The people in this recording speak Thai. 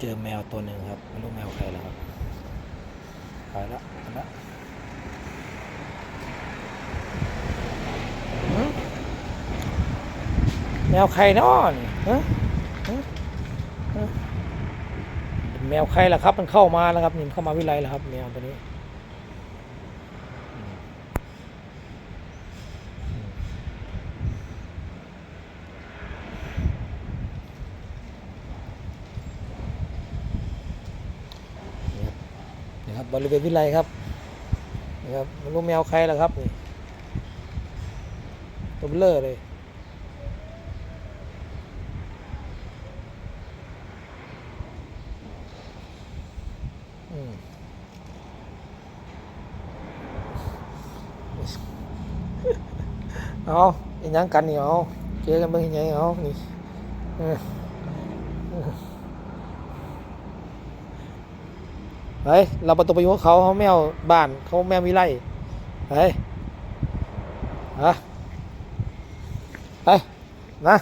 เจอแมวตัวหนึ่งครับไม่รู้แมวใครแล้วครับไปละไปละแมวใครนอนฮะฮะฮะแมวใครล่ะครับ มันเข้ามาแล้วครับนี่มันเข้ามาวิไลแล้วครับ แมวตัวนี้อืมอืมนี่ ครับบริเวณวิไลครับนี่ครับไม่รู้แมวใครล่ะครับนี่ตัวเบลเลอืมเลยเอาอีหยังกันนี่เอาเจอกันเบิ่งอีหยังเอานี่เออเออ เฮ้ยเราประตูไปอยู่กับเขาเขาแมวบ้านเขาแมววิไลไปฮะไปนะ